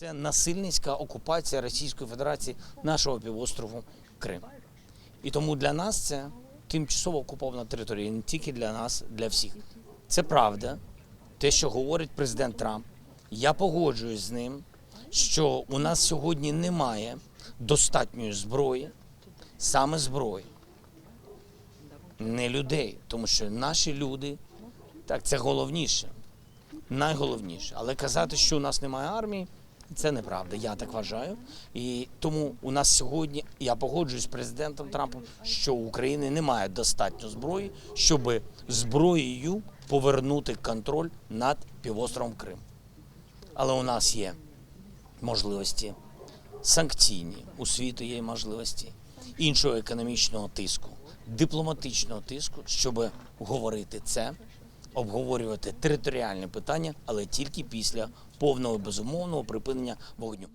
Це насильницька окупація Російської Федерації нашого півострову Крим. І тому для нас це тимчасово окупована територія, не тільки для нас, для всіх. Це правда, те, що говорить президент Трамп. Я погоджуюсь з ним, що у нас сьогодні немає достатньої зброї, саме зброї, не людей, тому що наші люди, так, це головніше, найголовніше. Але казати, що у нас немає армії, це неправда. Я так вважаю. І тому у нас сьогодні я погоджуюсь з президентом Трампом, що у України немає достатньо зброї, щоб зброєю повернути контроль над півостровом Крим. Але у нас є можливості санкційні, у світу є можливості іншого економічного тиску, дипломатичного тиску, щоб говорити це, обговорювати територіальні питання, але тільки після повного безумовного припинення вогню.